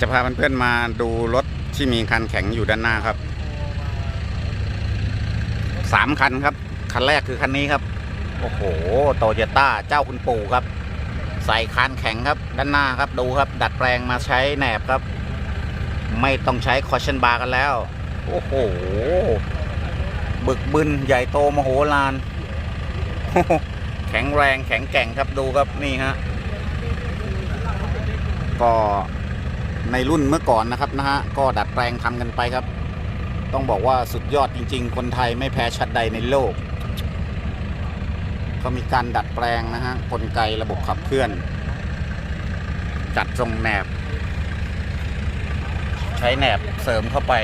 จะพาเพื่อนๆมาดูรถที่มีคันแข็งอยู่ด้านหน้าครับ สามคันครับ คันแรกคือคันนี้ครับ โอ้โห โตโยต้าเจ้าคุณปู่ครับ ใส่คานแข็งครับ ด้านหน้าครับ ดูครับ ดัดแปลงมาใช้แหนบครับ ไม่ต้องใช้คอชเชนบาร์กันแล้ว โอ้โห บึกบึนใหญ่โตมโหฬาร แข็งแรงแข็งแกร่งครับ ดูครับนี่ฮะ ก็ ในรุ่นเมื่อก่อนนะครับนะฮะก็ดัดแปลงทำกันไปครับ ต้องบอกว่าสุดยอดจริง ๆ คนไทยไม่แพ้ชัดใดในโลกก็มีการดัดแปลงนะฮะกลไกระบบขับเคลื่อน จัดทรงแหนบ ใช้แหนบเสริมเข้าไป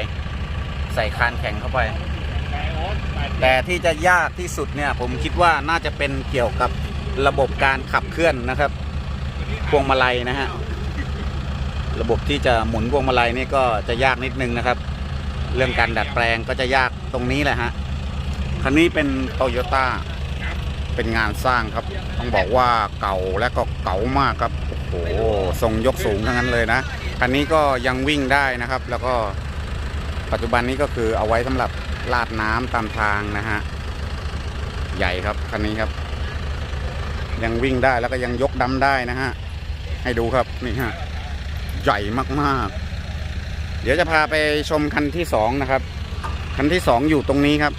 ใส่คานแข็งเข้าไป แต่ที่จะยากที่สุดเนี่ย ผมคิดว่าน่าจะเป็นเกี่ยวกับระบบการขับเคลื่อนนะครับพวงมาลัยนะฮะ ระบบที่จะหมุนพวงมาลัยนี่ก็จะยากนิดนึงนะครับ เรื่องการดัดแปลงก็จะยากตรงนี้แหละฮะคันนี้เป็นโตโยต้าเป็นงานสร้างครับ ต้องบอกว่าเก่าและก็เก่ามากครับโอ้โหทรงยกสูงทั้งนั้นเลยนะคันนี้ก็ยังวิ่งได้นะครับ แล้วก็ปัจจุบันนี้ก็คือเอาไว้สำหรับลาดน้ำตามทางนะฮะใหญ่ครับคันนี้ครับ ยังวิ่งได้แล้วก็ยังยกดำได้นะฮะให้ดูครับนี่ฮะ ใหญ่มากๆ เดี๋ยวจะพาไปชมคันที่สองนะครับ คันที่สองอยู่ตรงนี้ครับ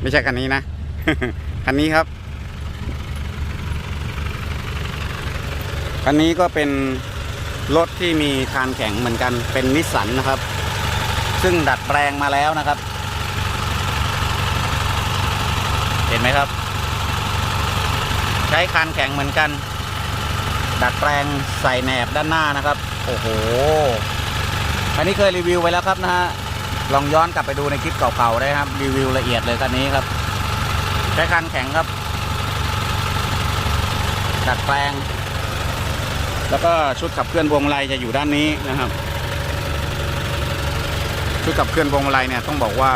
ไม่ใช่คันนี้นะ คันนี้ครับ คันนี้ก็เป็นรถที่มีคานแข็งเหมือนกัน เป็นนิสสันนะครับ ซึ่งดัดแปลงมาแล้วนะครับ เห็นไหมครับ ใช้คานแข็งเหมือนกัน ดัดแปลงใส่แหนบด้านหน้านะครับ โอ้โห อันนี้เคยรีวิวไปแล้วครับนะฮะ ลองย้อนกลับไปดูในคลิปเก่าๆได้ครับ รีวิวละเอียดเลยคันนี้ครับ ใช้คานแข็งครับ ดัดแปลง แล้วก็ชุดขับเคลื่อนพวงมาลัยจะอยู่ด้านนี้นะครับ ชุดขับเคลื่อนพวงมาลัยเนี่ยต้องบอกว่า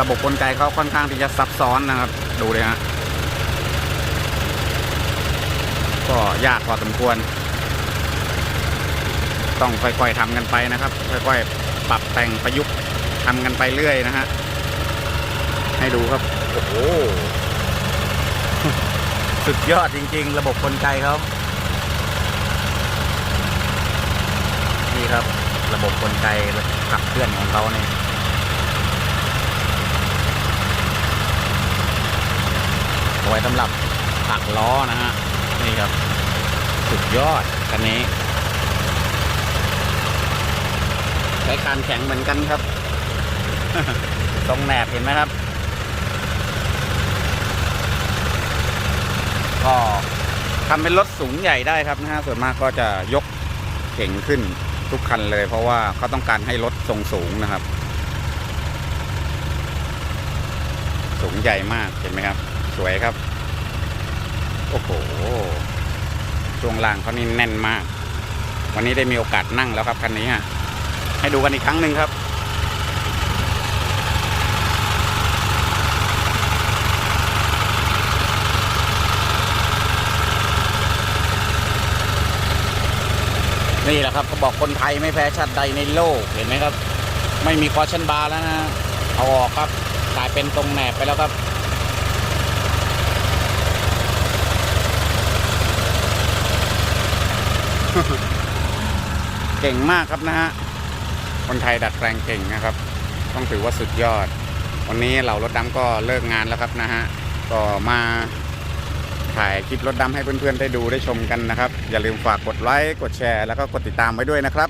ระบบกลไกเขาค่อนข้างที่จะซับซ้อนนะครับ ดูเลยฮะ ก็ยากพอสมควร ต้องค่อยๆทำกันไปนะครับ ค่อยๆ ปรับแต่งประยุกต์ทำกันไปเรื่อยนะฮะ ให้ดูครับ โอ้โห สุดยอดจริง ๆ ระบบกลไกเขานี่ครับ ระบบกลไกขับเคลื่อนของเขาเนี่ยไว้สำหรับตักล้อนะฮะ นี่ครับ สุดยอดคันนี้ ใช้คานแข็งเหมือนกันครับ ตรงแหนบเห็นไหมครับ ก็ทำเป็นรถสูงใหญ่ได้ครับนะฮะส่วนมากก็จะยกเก่งขึ้นทุกคันเลย เพราะว่าเขาต้องการให้รถทรงสูงนะครับ สูงใหญ่มากเห็นไหมครับ สวยครับ โอ้โห ช่วงล่างเขานี่แน่นมาก วันนี้ได้มีโอกาสนั่งแล้วครับคันนี้ฮะ ให้ดูกันอีกครั้งหนึ่งครับ นี่แหละครับเขาบอกคนไทยไม่แพ้ชาติใดในโลก เห็นไหมครับ ไม่มีคอชันบาร์แล้วนะ เอาออกครับกลายเป็นตรงแหนบไปแล้วครับ เก่งมากครับนะฮะ คนไทยดัดแปลงเก่งนะครับ ต้องถือว่าสุดยอด วันนี้เหล่ารถดำก็เลิกงานแล้วครับนะฮะ ก็มาถ่ายคลิปรถดำให้เพื่อนๆได้ดูได้ชมกันนะครับ อย่าลืมฝากกดไลค์ กดแชร์ แล้วก็กดติดตามไว้ด้วยนะครับ